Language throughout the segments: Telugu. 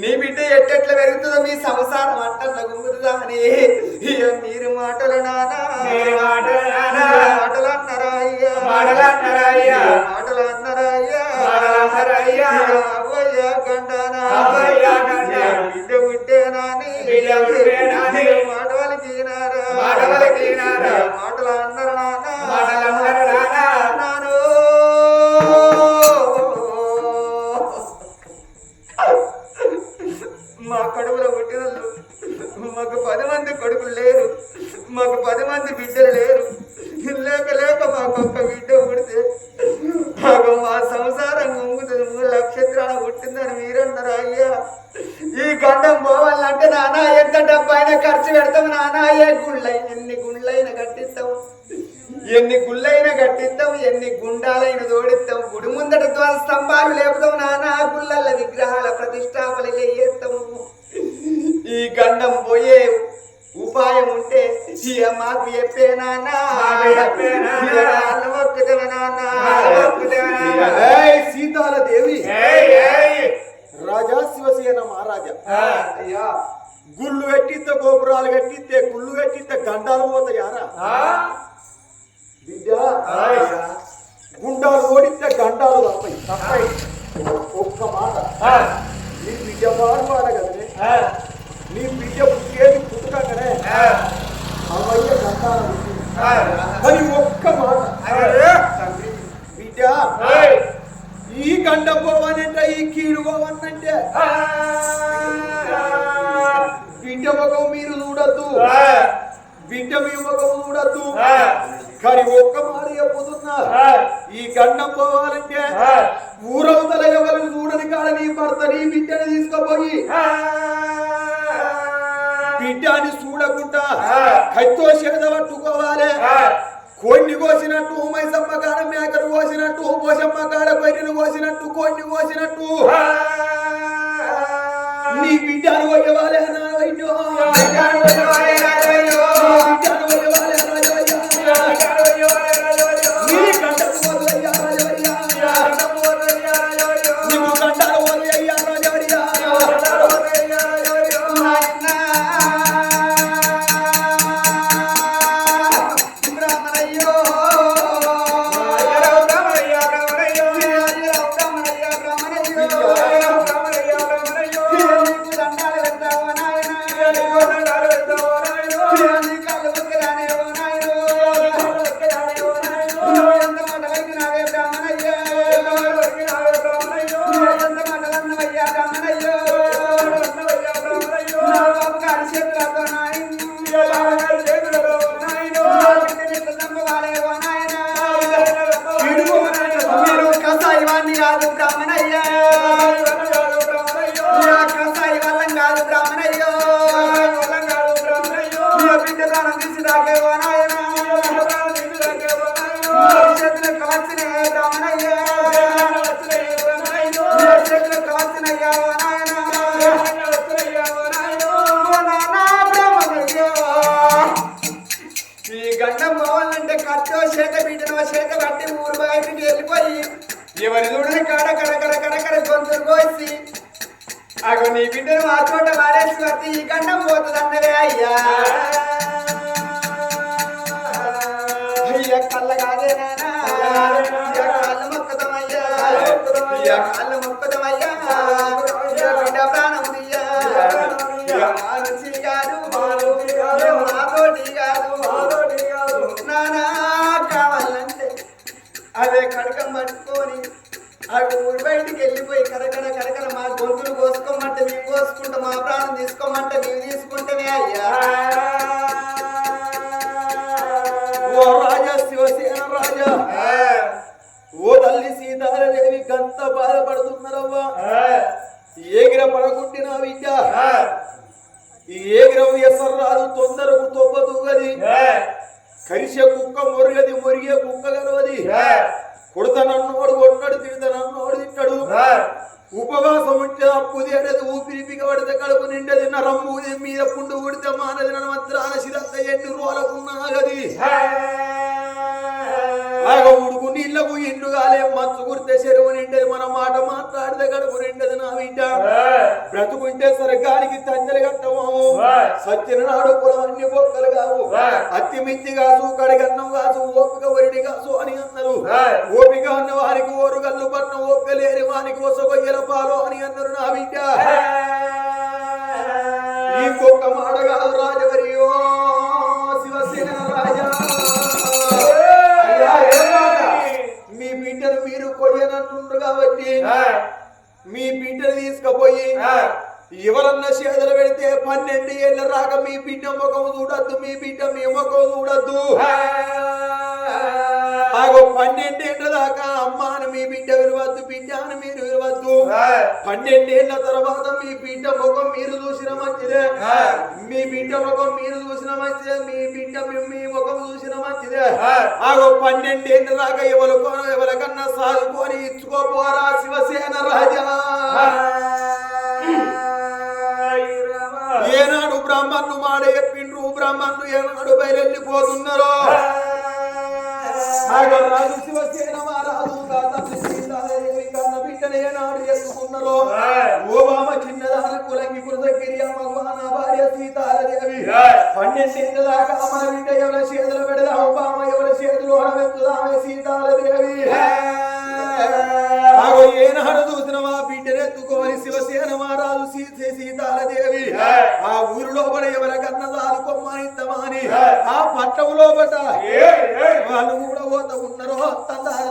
నీ బిడ్డ ఎట్టెట్లా పెరుగుతుందో మీ సంసారం అట్టట్లా గుంగుతుందా అని. అయ్యా. గుళ్ళు కట్టిస్తే గోపురాలు కట్టిస్తే గుళ్ళు కట్టిస్తే గండాలు పోతాయారా? బిడ్డ. గుండాలు ఓడిస్తే గండాలు తప్పయి. తప్పయి. ఒక్క మాట. నీ బిడ్డ పాడు పాడగలనే ఆ, నీ బిడ్డ పుట్టేది పుట్టుకనే అవయ్య గండాలు. మరి ఒక్క మాట. బిడ్డ. ఈ గండ పోవనంటే ఈ కీడు పోవనంటే బిడ్డ ముఖం మీరు చూడద్దు ఆ, బిడ్డ మీ ముఖం చూడద్దు ఆ, కానీ ఒక్క మాట చెప్పుతున్నా. ఈ గండం పోవాలంటే. ఊరవతల ఎవరు చూడని కాడ నీ భర్త నీ బిడ్డని తీసుకుపోయి ఆ. బిడ్డని చూడకుండా. కత్తో చేత పట్టుకోవాలి. కోడిని కోసినట్టు మైసమ్మ కాడ మేకను కోసినట్టు పోసమ్మ కాడ కోసినట్టు కోడిని కోసినట్టు నీ బిడ్డను పోయేవాలే నా వైద్యో. சாது தாமன் ஐயா అగో నీ బిడ్డను ఆ చోట మారేసి వచ్చి ఈ గండం పోతుందన్నవే అయ్యా. అయ్యా కళ్ళ కాదే నానా. అయ్యా కాళ్ళు మొక్కదమయ్యా కాళ్ళు గంత బాధపడుతున్నారవ్వా? ఏగిర పడగొట్టిన విద్య. ఈ ఏగిరం ఎసర్రాదు తొందరకు తొవ్వ తూగది కరిసే కుక్క మొరుగది మొరిగే కుక్క గలవది. కొడత నన్నోడు కొట్టాడు తిడత నన్నోడు తిట్టాడు. ఉపవాసం ఉంటే అప్పు తేడది ఊపిరి బిగబడితే కడుపు నిండది నరమ్ము మీద పుండు ఉడితే మానది నడమత్రాన శిరత్త ఎన్ని ఉడుకు నీళ్ళకు ఇండ్లు కాలే మత్తు గుర్తే చెరువు నిండేది మన మాట మాట్లాడితే గడుపు నిండేది నా బిడ్డ. బ్రతుకుంటే సరకానికి తంజలు కట్టము సత్యన నాడు పొలం అన్ని బొక్కలు కావు. అత్తి మిత్తి కాసు కడిగన్నం కాసు ఓపిక వరిడి కాసు అని అన్నారు. ఓపిక అన్న వారికి ఓరు గల్లు పట్న ఓపిక లేని వారికి వసగొయ్యల పాలు అని అన్నారు నా బిడ్డ. ఇంకొక మాట కాదు రాజవరియో కొయ్యనంటుండ్రు కాబట్టి మీ బిడ్డను తీసుకుపోయి ఎవరన్నా చేతులు పెడితే పన్నెండు ఏళ్ళ రాక మీ బిడ్డ ముఖం చూడద్దు మీ బిడ్డ మీ ముఖం చూడద్దు. ఆగో పన్నెండేళ్ళ దాకా అమ్మ అని మీ బిడ్డ విలువద్దు బిడ్డ అని మీరు విలువద్దు. పన్నెండేళ్ళ తర్వాత మీ బిడ్డ ముఖం మీరు చూసిన మంచిదే. మీ బిడ్డ ముఖం మీరు చూసిన మంచిదే మీ బిడ్డ మీ- ముఖం చూసిన మంచిదే. ఆగో పన్నెండేళ్ళ దాకా ఎవరు ఎవరికన్నా సాదుకొని ఇచ్చుకోపోరా శివసేన రాజా. ఏనాడు బ్రాహ్మణులు మాట చెప్పిండ్రు బ్రాహ్మణులు ఏనాడు బయలుపోతున్నారో రాజు శివసేన మహారాజు కన్న బిడ్డను ఏనాడు ఎత్తుకున్నారో ఓబామ చిన్నదాన కులంగి కృతగిరి భగవాన భార్య సీతాదేవి పన్నెండేళ్ళ దాకా మన బిడ్డ ఎవరి చేతులు పెడదాం బామ ఎవరి చేతులు అడవెత్తుదామే సీతాదేవి ఆగో ఏనాడు చూసిన మా బిడ్డనెత్తుకోని శివసేన మహారాజు సీతే సీతాలదేవి ఆ ఊరు లోపల ఎవరికన్నా దాదుకోమ్మని ఆ పట్టం లోపట వాళ్ళు కూడా పోత ఉన్నారో. తందార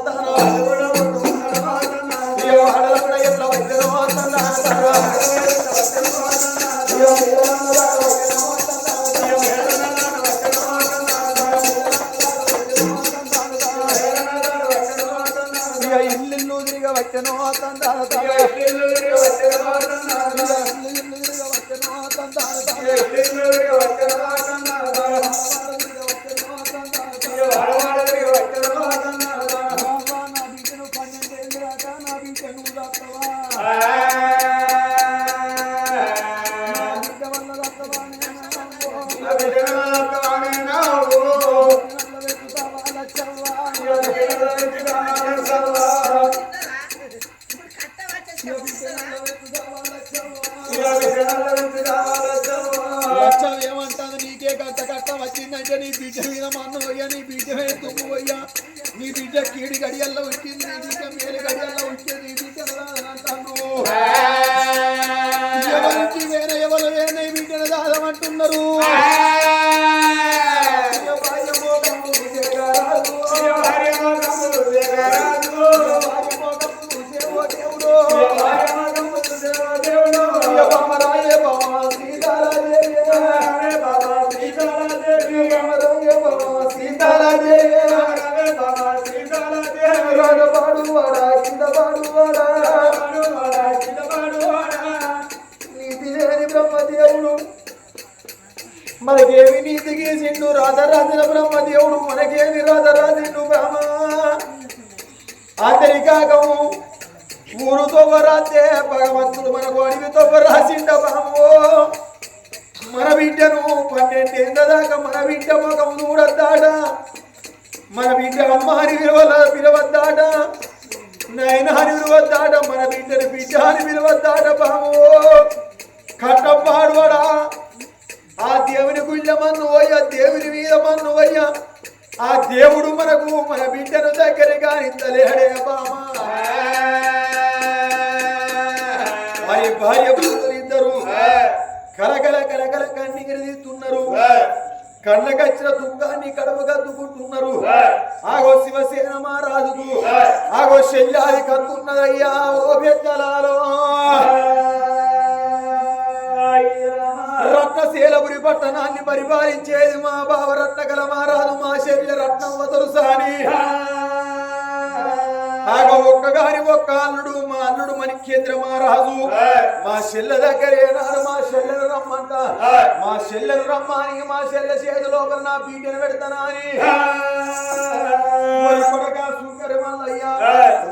నీ బిడ్డ కీడి గడియల్లో వచ్చింది దేవుడు. మనకేమి నీతి గీసిండు రాధరాజుల బ్రహ్మదేవుడు మనకేమి రాధరాజుడు బ్రహ్మ. ఆంతరికాకము ఊరు తొవ్వరాస్తే భగవంతుడు మనకు అడివి తొవ్వరాసిండ మన బిడ్డను పన్నెండేళ్ళ దాకా మన బిడ్డ ముఖం చూడద్దాట. మన బిడ్డ అమ్మ అని విలువల పిలవద్దాట. నాయన అని విలువద్దాట మన బిడ్డని బిడ్డ అని విలువద్దాట బామో కట్టపాడువడా ఆ దేవుని గుళ్ళ మన్ను దేవుని మీద మన్ను పోయ్యా ఆ దేవుడు మనకు మన బిడ్డను దగ్గరగా ఇంతలేడే బామా. మరి భార్య భర్తలు ఇద్దరు కలకల కలకల కన్నీరు తీస్తున్నారు. కళ్ళకచ్చిన దుఃఖాన్ని కడపగద్దుకుంటున్నారు. ఆగో శివసేన మహారాజుకు ఆగో శల్యాది కత్తున్నదయ్యా ఓ పెద్దలాలో రత్నశీలపురి పట్టణాన్ని పరిపాలించేది మా బావ రత్నకల మహారాజు మా శల్య రత్నం వదరుసాని ఆగో ఒక్కగాని ఒక్క అల్లుడు మా అల్లుడు మణికేంద్ర మహారాజు మా చెల్లె దగ్గరే నాడు మా చెల్లెను రమ్మంట. మా చెల్లెను రమ్మని మా చెల్లె చేతి లోపల నా పీటను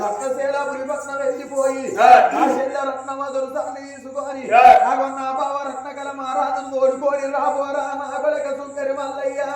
రత్నశీలపురి పట్నం వెళ్ళిపోయి నా చెల్లె రత్నమధురు తాన్ని తీసుకొని. నా బావ రత్నకల మహారాజును కోరుకొని రాబోరా మా కొలక సుందరి మల్లయ్యా.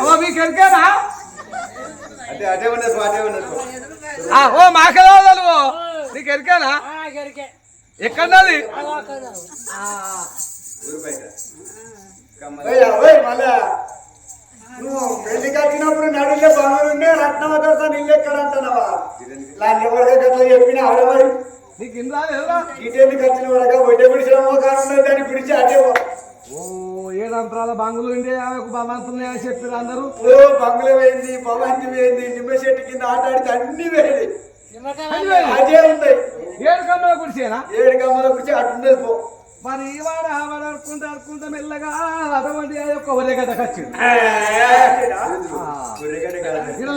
అవ్వ మీకు ఎరికేనా అంటే ఉన్నది అటే ఉన్నది ఆ, ఓ మాకదాలు నీకు ఎరికేనా ఎక్కడది ఊరు బయట అయ్యా, ఓయ్ మళ్ళా. నువ్వు పెళ్ళికి వచ్చినప్పుడు నడిలే బంగారు ఉండే రత్నవ దొరసాని ఇల్లు ఎక్కడ అంటున్నావా లాంటి ఎవరిగా గట్ల చెప్పిన ఆడవారు నీకు ఇందా లేదా గీటెందుకు వచ్చిన ఉన్నది దాన్ని పిలిచి అటే. ఓ ఏడంతరాల బంగులు ఉండే ఆమెకు బలవంతున్నాయని చెప్పారు అందరూ? ఓ బంగ్లా వేయింది భవంతి వేయింది నిమ్మ చెట్టు కింద ఆట ఆడితే అన్ని అదే ఉన్నాయి. ఏడు కమ్మల గుడిసేనా ఏడు గమ్మల గురించి అటుండేది పో. మరి వాడు ఆ వాడు అనుకుంటా అనుకుంటా మెల్లగా అటువంటి ఆ యొక్క ఒరే గడ్డకు వచ్చింది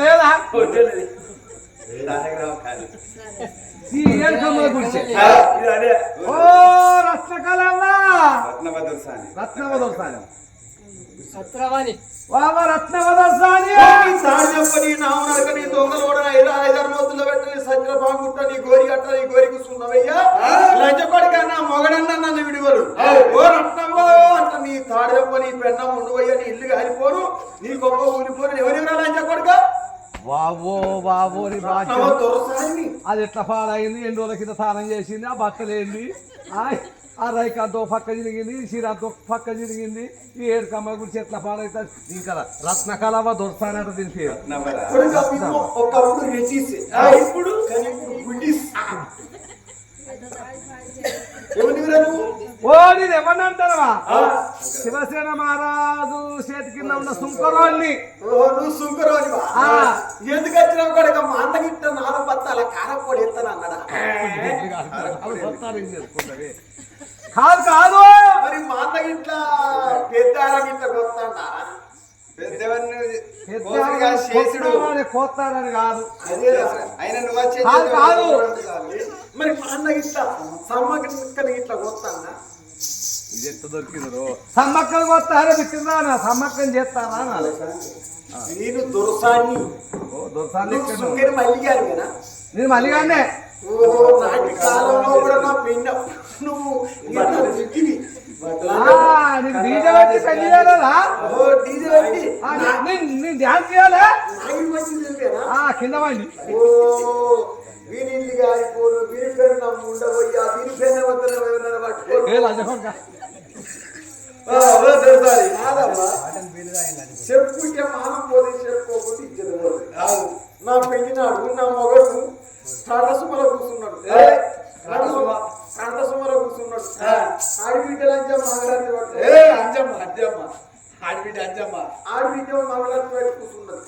లేదా. ఓ రత్నకళల్లా రత్నభద్రసాని. రత్నవదర్శానం సత్రవాణి వావ రత్నవదర్శాని నీ నీ నీ దొంగలోడ ఐదు ఐదారు మొత్తులు పెట్టని సజ్జల బాగుంట నీ గోరి నీ గోరి కూర్చున్నావయ్యా లంచ కొడుకన్నా మొగడన్నా నన్ను విడివరు. ఓ రత్నంలో అంట నీ తాడి చెప్ప నీ పెన్నం ఉండువయ్యా నీ ఇల్లు కాలిపోను నీ గొప్ప ఊలిపోను ఎవరెవరా లంచ కొడుక వావో వావో నీ రత్నవ భాగ్యం అది ఎట్లా పాడైంది? ఎన్ని రోజుల కింద స్నానం చేసింది? ఆ బట్టలేంది ఆ రైకాతో పక్క తిరిగింది చీరాతో పక్క తిరిగింది ఈ ఏడు కమ్మ గురించి ఎట్లా పాడైతుంది ఇంకా దొరసానంట. కొడుక మీకు ఒకప్పుడు రెచీస్ ఇప్పుడు కానీ ఇప్పుడు గుడ్డిస్ ఎవరివిరా నువ్వు ఓ నేను ఎవరిని అంటానవా శివసేన మహారాజు చేతి కింద ఉన్న సుంకరాన్ని నువ్వు. ఎందుకు వచ్చినావు కొడుక మా అన్నగిట్ట నాలుగు బత్తాల కారపొడి ఎత్తాను అన్నడా? కాదు కాదు. మరి మా అన్నగిట్ల పెద్ద అరగిట్ల కొత్తాడా. కోస్తారని కాదు. ఆయన నువ్వు వచ్చే కాదు, కాదు. మరి మా అన్నగిట్ల సమ్మక్కని ఇట్లా కొత్తాడా ఇది ఎంత దొరికిందో? సమ్మక్కలు కొత్తారా బిట్టిందా సమ్మక్కని చేస్తారా అనాలి. నేను దొరసాన్ని ఓ దొరసాన్ని నువ్వు ఎక్కడ? సుంకరి మల్లి గారు కదా? నేను నాటి కాలంలో కూడా నా పిండ నువ్వు ఇంత దిక్కివి ఆ, నీకు డీజే పెట్టి పెళ్ళి చేయాలా? ఓ డీజే పెట్టి. ఆ, నీ- నీ- నీ డ్యాన్స్ చేయాలా? కింద వండి ఓ వీరి ఇల్లు కాలిపోరు వీరి పేరు. నమ్ము ఉండబోయ్యా వీరి పేరు వద్దన ఎవరైనా పట్టుకోరు చెప్పుకుంటే మానం పోతే చెప్పుకోకపోతే ఇచ్చేది నా పెళ్ళినాడు నా మొగడు కంటసుమల కూర్చున్నాడు. కంటసుమల కూర్చున్నాడు. మగరాన్ని పట్టు ఏ అంజమ్మ అంజమ్మ ఆడిబిడ్డ అంజమ్మ ఆడిబిడ్డ మగరాన్ని పెట్టి కూర్చున్నది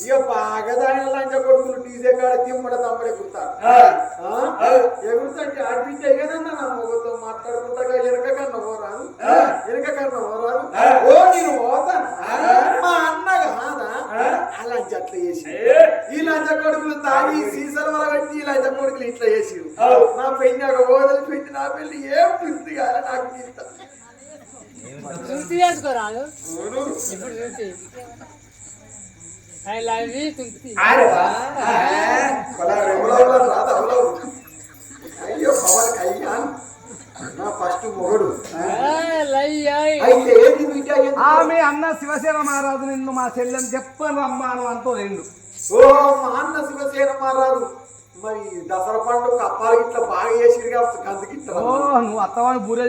ఇక బాగా దాని లంచ కొడుకులు డీజే కాడ తిమ్మడ తమ్మడే కుడతారు ఎగురుతుంటే ఆడిబిడ్డ ఏదన్నా నా మొగతో మాట్లాడుకుంటా వెనక కన్నా పోరాదు వెనక కన్నా పోరాదు ఓ నేను పోతాను? మా అన్న కాదా ఆ లంచ అట్లా చేసి ఈ లంచ కొడుకులు తాగి సీసల వల పెట్టి ఈ లంచ కొడుకులు ఇట్లా చేసి నా పెళ్ళి నాకు ఓదలు పెట్టి నా పెళ్ళి ఏం పిస్తుంది కాదు నాకు తీస్తా తుంటి వేసుకోరాదు ఇప్పుడు తుంటి ఐ లవ్ యూ తుంటి అయ్యో పవన్ కళ్యాణ్ నా ఫస్ట్ మొగడు లవ్ అయితే ఏంది బిడ్డ ఏంది? ఆ మీ అన్న శివసేన మహారాజు నిన్ను మా చెల్లెని చెప్పను రమ్మాను అంటూ రెండు ఓ మా అన్న శివసేన మహారాజు మరి దసరా పండుగ అప్పాలు ఇట్లా బాగా చేసిరు కాబట్టి గంతకిట్ట ఓ నువ్వు అత్తవాని బూరే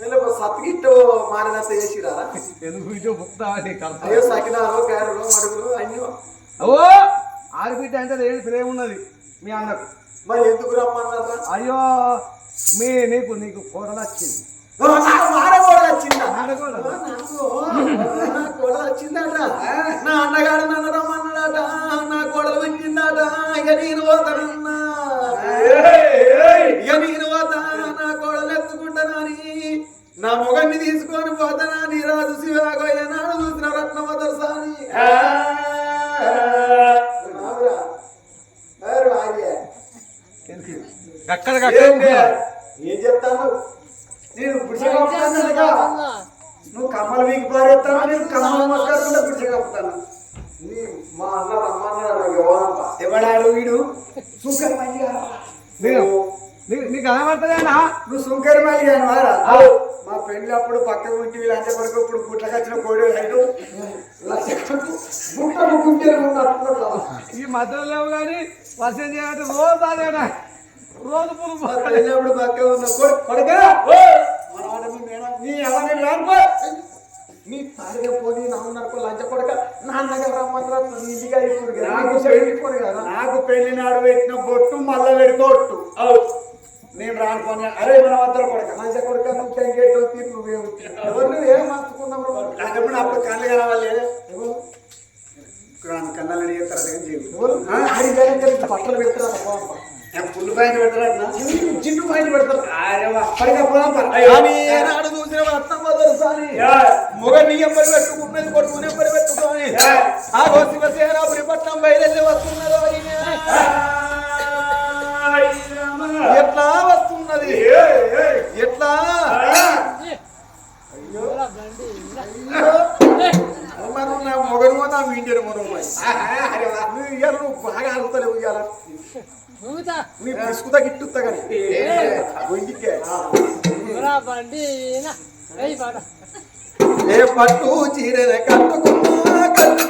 చేసి సత్గిట్ట మారినంత చేసిరా? ఎందుకు ఇటు బుక్తావని అయ్యో సకినాలు గారెలు మడుగులు అన్ని ఓ ఆడబిడ్డ అంటే ఏడు ప్రేమ ఉన్నది మీ అన్నకు. మరి ఎందుకు రమ్మన్నారా అయ్యో మీ నీకు నీకు కోడలు వచ్చింది. నా అన్నగాడు నన్ను రమ్మన్నాడట. నా కోడలు వచ్చిందట. ఇక నేను పోతానన్నా. ఏం చెప్తాను? నేను నువ్వు కమ్మలు మీకు పారేస్తాను నేను కమ్మలు మాట్లాడకుండా పురుషగా ఉంటాను నీ మా అన్న రమ్మన్నాడు ఎవరప్ప ఎవడాడు వీడు? సుంకర్ నేను నీకు కనబడుతుందేనా నువ్వు సుంకర్ మల్లి కానీ మారా మా పెళ్ళి అప్పుడు పక్క ఉంటి వీళ్ళు అంతే పడుకో ఇప్పుడు గుట్లకు వచ్చిన కోడి ఐదు ఈ మధ్యలో లేవు కానీ వర్షం చేయాలంటే రోజు రోజు పురుగు పెళ్ళినప్పుడు పక్క ఉన్న కొడు కొడుక! నీ ఎవరిని రానుకో నీ తాడిగా పోనీ నా ఉన్నారు లంచ కొడక నాన్నగారు రమ్మంటారు నీ ఇంటిగా ఇప్పుడు నాకు పెళ్ళిపోరు కదా. నాకు పెళ్ళి నాడు పెట్టిన బొట్టు మళ్ళా పెడుకోట్టు నేను రాను పని. అరే మన వద్ద కొడక లంచ కొడక నువ్వు చెంగేటో తీరు నువ్వే ఎవరు నువ్వు? ఏం మార్చుకున్నావు అప్పుడు అప్పుడు కళ్ళు కలవాలి కన్నాలు చేస్తారు బట్టలు పెడతారు? పుల్లు పాయింట్ పెడతారా చిన్ను పాయింట్ పెడతారు? కానీ ఏనాడు చూసిన రత్నమదర్శాని మొగ నియంబరి పెట్టుకున్నది కొడుకు నెంబరి పెట్టుకొని. ఆ శివసేనాపురి పట్నం బయలుదేరి వస్తున్నదో ఎట్లా వస్తున్నది? ఎట్లా? బండి మనం నా మొగడు నా ఇండియన్ మొగడు నువ్వు ఇయ్యాల నువ్వు బాగా ఆగుతలేవు ఇయ్యాల. నీ బిస్కుతా గిట్టుతా కానీ. ఏ. పట్టు చీరన కట్టుకున్నా కట్టుకున్నా